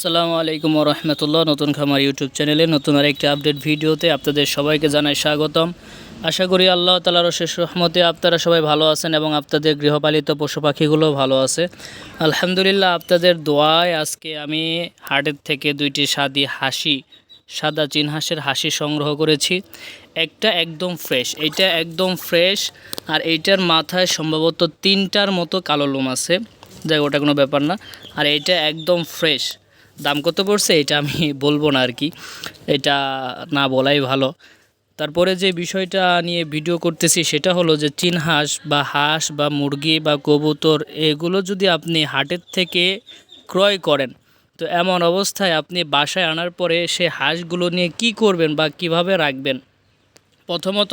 আসসালামু আলাইকুম রহমতুল্লাহ নতুন খামার ইউটিউব চ্যানেলে নতুন আরেকটি আপডেট ভিডিওতে আপনাদের সবাইকে জানাই স্বাগতম। আশা করি আল্লাহ তালার শেষ রহমতে আপনারা সবাই ভালো আছেন এবং আপনাদের গৃহপালিত পশু পাখিগুলো ভালো আছে। আলহামদুলিল্লাহ আপনাদের দোয়ায় আজকে আমি হাটের থেকে দুইটি সাদি হাসি, সাদা চিন হাঁসের হাসি সংগ্রহ করেছি। একটা একদম ফ্রেশ এইটা একদম ফ্রেশ আর এইটার মাথায় সম্ভবত তিনটার মতো কালো লোম আছে। যাই ওটা কোনো ব্যাপার না। আর এইটা একদম ফ্রেশ। দাম কত পড়ছে এটা আমি বলব না আর কি। এটা না বলাই ভালো। তারপরে যে বিষয়টা নিয়ে ভিডিও করতেছি সেটা হলো যে চীন হাঁস বা হাঁস বা মুরগি বা কবুতর, এগুলো যদি আপনি হাটের থেকে ক্রয় করেন, তো এমন অবস্থায় আপনি বাসায় আনার পরে সে হাঁসগুলো নিয়ে কি করবেন বা কীভাবে রাখবেন? প্রথমত,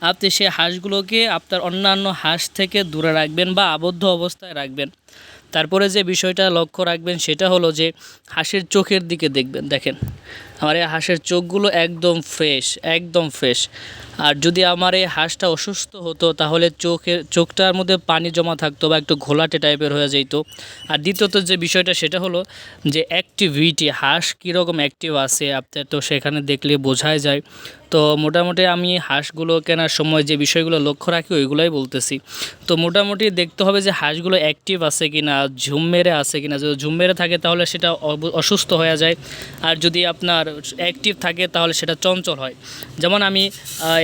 আপনি সে হাঁসগুলোকে আপনার অন্যান্য হাঁস থেকে দূরে রাখবেন বা আবদ্ধ অবস্থায় রাখবেন। তারপরে যে বিষয়টা লক্ষ্য রাখবেন সেটা হলো যে হাঁসের চোখের দিকে দেখবেন, দেখেন। আমার এই হাঁসের চোখগুলো একদম ফ্রেশ একদম ফ্রেশ আর যদি আমার এই হাঁসটা অসুস্থ হতো, তাহলে চোখের চোখটার মধ্যে পানি জমা থাকতো বা একটু ঘোলাটে টাইপের হয়ে যেত আর দ্বিতীয়ত যে বিষয়টা, সেটা হলো যে অ্যাক্টিভিটি হাঁস কীরকম অ্যাক্টিভ আছে আপনার তো সেখানে দেখলে বোঝাই যায়। তো মোটামুটি আমি হাঁসগুলো কেনার সময় যে বিষয়গুলো লক্ষ্য রাখি, ওইগুলোই বলতেছি। তো মোটামুটি দেখতে হবে যে হাঁসগুলো অ্যাক্টিভ আছে কি না ঝুম মেরে আছে কি না যদি ঝুম মেরে থাকে, তাহলে সেটা অসুস্থ হয়ে যায়। আর যদি আপনার অ্যাক্টিভ থাকে, তাহলে সেটা চঞ্চল হয়। যেমন আমি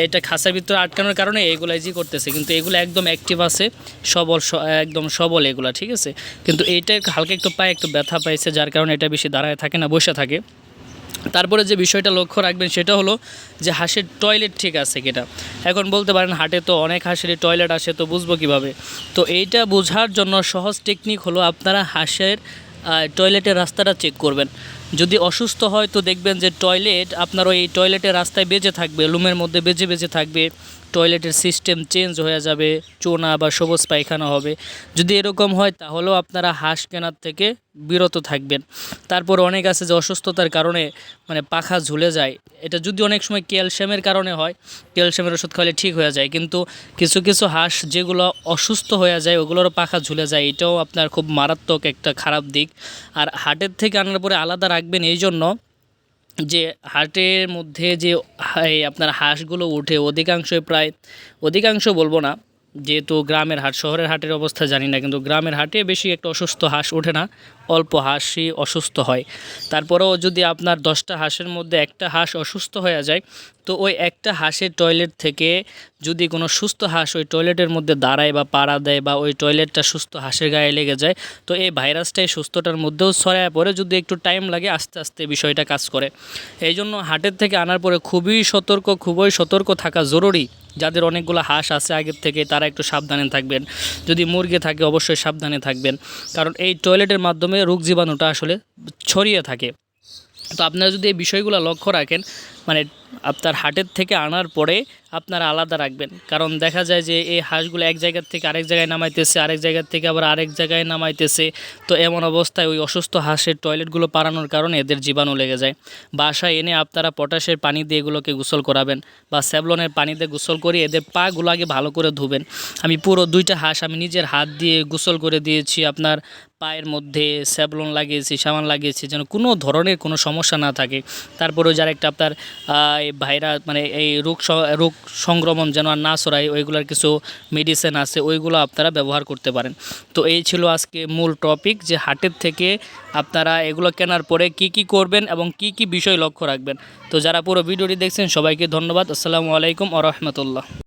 এটা খাঁচার ভিতরে আটকানোর কারণে এগুলো জি করতেছে, কিন্তু এগুলো একদম অ্যাক্টিভ আছে, সবল একদম সবল এগুলো, ঠিক আছে? কিন্তু এইটা হালকা একটু পায়ে একটু ব্যথা পাইছে, যার কারণে এটা বেশি দাঁড়ায় থাকে না, বসে থাকে। তারপরে যে বিষয়টা লক্ষ্য রাখবেন সেটা হলো যে হাঁসের টয়লেট ঠিক আছে কিনা। এখন বলতে পারেন হাটে তো অনেক হাঁসেরই টয়লেট আসে, তো বুঝব কীভাবে? তো এইটা বোঝার জন্য সহজ টেকনিক হলো আপনারা হাঁসের টয়লেটের রাস্তাটা চেক করবেন। যদি অসুস্থ হয় তো দেখবেন যে টয়লেট আপনার ওই টয়লেটের রাস্তায় বেজে থাকবে, লুমের মধ্যে বেজে বেজে থাকবে। টয়লেটের সিস্টেম চেঞ্জ হয়ে যাবে, চোনা বা সবুজ পায়খানা হবে। যদি এরকম হয়, তাহলেও আপনারা হাঁস কেনার থেকে বিরত থাকবেন। তারপর অনেক আছে যে অসুস্থতার কারণে মানে পাখা ঝুলে যায়। এটা যদি অনেক সময় ক্যালসিয়ামের কারণে হয়, ক্যালসিয়ামের ওষুধ খাওয়ালে ঠিক হয়ে যায়। কিন্তু কিছু কিছু হাঁস যেগুলো অসুস্থ হয়ে যায় ওগুলোরও পাখা ঝুলে যায়। এটাও আপনার খুব মারাত্মক একটা খারাপ দিক। আর হাটের থেকে আনার পরে আলাদা রাখবেন এই জন্য যে হাটের মধ্যে যে আপনার হাঁসগুলো উঠে অধিকাংশই প্রায়, অধিকাংশ বলব না, যেহেতু গ্রামের হাট, শহরের হাটের অবস্থা জানি না, কিন্তু গ্রামের হাটে বেশি একটা অসুস্থ হাঁস ওঠে না। অল্প হাঁসই অসুস্থ হয়। তারপরেও যদি আপনার দশটা হাঁসের মধ্যে একটা হাঁস অসুস্থ হয়ে যায়, তো ওই একটা হাঁসের টয়লেট থেকে যদি কোনো সুস্থ হাঁস ওই টয়লেটের মধ্যে দাঁড়ায় বা পাড়া দেয় বা ওই টয়লেটটা সুস্থ হাঁসের গায়ে লেগে যায়, তো এই ভাইরাসটাই সুস্থটার মধ্যেও ছড়ায় পড়ে যদি একটু টাইম লাগে আস্তে আস্তে বিষয়টা কাজ করে। এই জন্য হাটের থেকে আনার পরে খুবই সতর্ক খুবই সতর্ক থাকা জরুরি। যাদের অনেকগুলো হাঁস আছে আগের থেকে তারা একটু সাবধানে থাকবেন। যদি মুরগি থাকে অবশ্যই সাবধানে থাকবেন। কারণ এই টয়লেটের মাধ্যমে রোগ জীবাণুটা আসলে ছড়িয়ে থাকে। তো আপনারা যদি এই বিষয়গুলো লক্ষ্য রাখেন মানে আপনার হাটের থেকে আনার পরে আপনারা আলাদা রাখবেন। কারণ দেখা যায় যে এই হাঁসগুলো এক জায়গার থেকে আরেক জায়গায় নামাইতেছে, আরেক জায়গার থেকে আবার আরেক জায়গায় নামাইতেছে। তো এমন অবস্থায় ওই অসুস্থ হাঁসের টয়লেটগুলো পারানোর কারণে এদের জীবাণু লেগে যায়। বাসায় এনে আপনারা পটাশের পানি দিয়ে এগুলোকে গোসল করাবেন বা স্যাভলনের পানি দিয়ে গোসল করে এদের পাগুলো আগে ভালো করে ধুবেন। আমি পুরো দুইটা হাঁস আমি নিজের হাত দিয়ে গোসল করে দিয়েছি, আপনার পায়ের মধ্যে স্যাভলন লাগিয়েছি, সাবান লাগিয়েছি, যেন কোনো ধরনের কোনো সমস্যা না থাকে। তারপরেও যারা একটা আপনার ভাইরাস মানে এই রোগ রোগ সংক্রমণ যেন আর না সরাই ওইগুলোর কিছু মেডিসিন আছে, ওইগুলো আপনারা ব্যবহার করতে পারেন। তো এই ছিল আজকে মূল টপিক যে হাটের থেকে আপনারা এগুলো কেনার পরে কি কি করবেন এবং কি কি বিষয় লক্ষ্য রাখবেন। তো যারা পুরো ভিডিওটি দেখছেন, সবাইকে ধন্যবাদ। আসসালামু আলাইকুম আ রহমতুল্লাহ।